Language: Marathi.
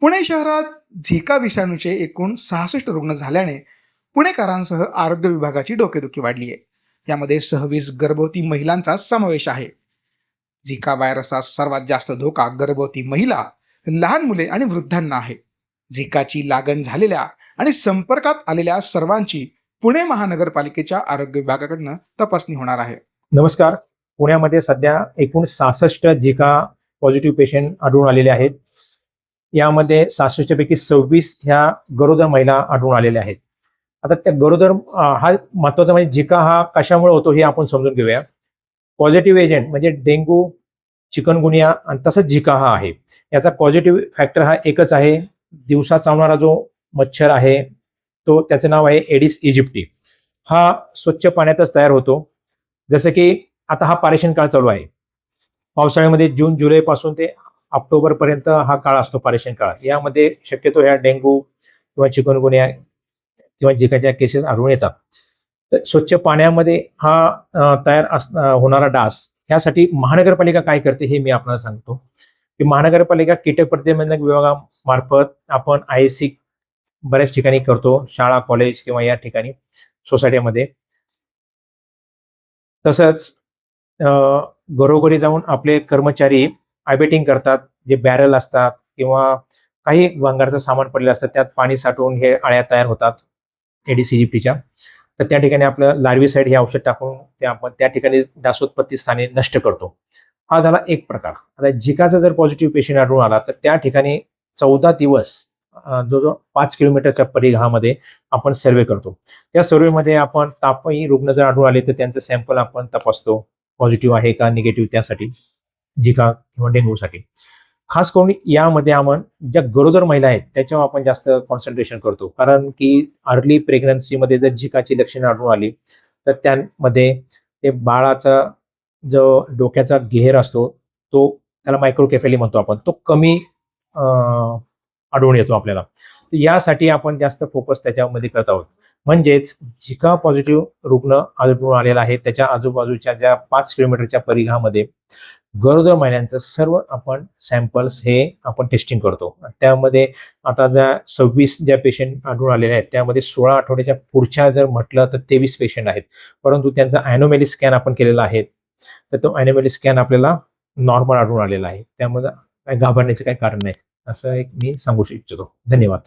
पुणे शहरात झिका विषाणूचे एकूण सहासष्ट रुग्ण झाल्याने पुणेकरांसह आरोग्य विभागाची डोकेदुखी वाढली आहे. यामध्ये सव्वीस गर्भवती महिलांचा समावेश आहे. झिका व्हायरसचा सर्वात जास्त धोका गर्भवती महिला लहान मुले आणि वृद्धांना आहे. झिकाची लागण झालेल्या आणि संपर्कात आलेल्या सर्वांची पुणे महानगरपालिकेच्या आरोग्य विभागाकडनं तपासणी होणार आहे. नमस्कार. पुण्यामध्ये सध्या एकूण सहासष्ट झिका पॉझिटिव्ह पेशंट आढळून आलेले आहेत. यामध्ये सहासष्ट पैकी सव्वीस ह्या गरोदर महिला आढळून आलेल्या आहेत. आता त्या गरोदर हा महत्त्वाचा म्हणजे जिका हा कशामुळे होतो हे आपण समजून घेऊया. पॉझिटिव्ह एजंट म्हणजे डेंग्यू चिकनगुनिया आणि तसंच झिका हा आहे. याचा पॉझिटिव्ह फॅक्टर हा एकच आहे. दिवसा चावणारा जो मच्छर आहे तो त्याचं नाव आहे एडिस इजिप्टी. हा स्वच्छ पाण्यातच तयार होतो. जसं की आता हा पारेषण काळ चालू आहे. पावसाळ्यामध्ये जून जुलैपासून ते ऑक्टोबर पर्यंत हा काळ असतो पारेषण काळ. यामध्ये शक्यतो ह्या डेंग्यू किंवा चिकनगुन्या किंवा जिकाच्या केसेस आढळून येतात. तर स्वच्छ पाण्यामध्ये हा तयार अस होणारा डास यासाठी महानगरपालिका काय करते हे मी आपल्याला सांगतो. की महानगरपालिका कीटक प्रतिबंधक विभागामार्फत आपण आय सी बऱ्याच ठिकाणी करतो. शाळा कॉलेज किंवा या ठिकाणी सोसायटीमध्ये तसंच घरोघरी जाऊन आपले कर्मचारी आयबेटिंग करतात जे बॅरल असतात किंवा काही भंगारचं सामान पडलेलं असतं त्यात पाणी साठवून हे आळ्या तयार होतात एडीसीजीपीच्या तर त्या ठिकाणी आपलं लार्वीसाईड हे औषध टाकून ते आपण त्या ठिकाणी डासोत्पत्ती स्थाने नष्ट करतो. हा झाला एक प्रकार. आता झिकाचा जर पॉझिटिव्ह पेशंट आढळून आला तर त्या ठिकाणी चौदा दिवस जो जो पाच किलोमीटरच्या परिघामध्ये आपण सर्वे करतो. त्या सर्वेमध्ये आपण तापही रुग्ण जर आढळून आले तर त्यांचं सॅम्पल आपण तपासतो. पॉझिटिव्ह आहे का निगेटिव्ह त्यासाठी. झिका किंवा डेंग्यूसाठी खास करून यामध्ये आपण ज्या गरोदर महिला आहेत त्याच्यावर आपण जास्त कॉन्सन्ट्रेशन करतो. कारण की अर्ली प्रेग्नन्सीमध्ये जर झिकाची लक्षणं आढळून आली तर त्यामध्ये ते बाळाचा जो डोक्याचा घेर असतो तो त्याला मायक्रोकेफेली म्हणतो आपण. तो कमी आढळून येतो आपल्याला. तर यासाठी आपण जास्त फोकस त्याच्यामध्ये करत आहोत. म्हणजेच झिका पॉझिटिव्ह रुग्ण आढळून आलेला आहे. त्याच्या आजूबाजूच्या ज्या पाच किलोमीटरच्या परिघामध्ये गरोदर महिन्यांचं सर्व आपण सॅम्पल्स हे आपण टेस्टिंग करतो. त्यामध्ये आता ज्या सव्वीस ज्या पेशंट आढळून आलेले आहेत त्यामध्ये सोळा आठवड्याच्या पुढच्या जर म्हटलं तर तेवीस पेशंट आहेत. परंतु त्यांचा ॲनोमेली स्कॅन आपण केलेला आहे. तर तो ॲनोमेली स्कॅन आपल्याला नॉर्मल आढळून आलेला आहे. त्यामध्ये काय घाबरण्याचं काही कारण नाही. असं एक मी सांगू इच्छितो. धन्यवाद.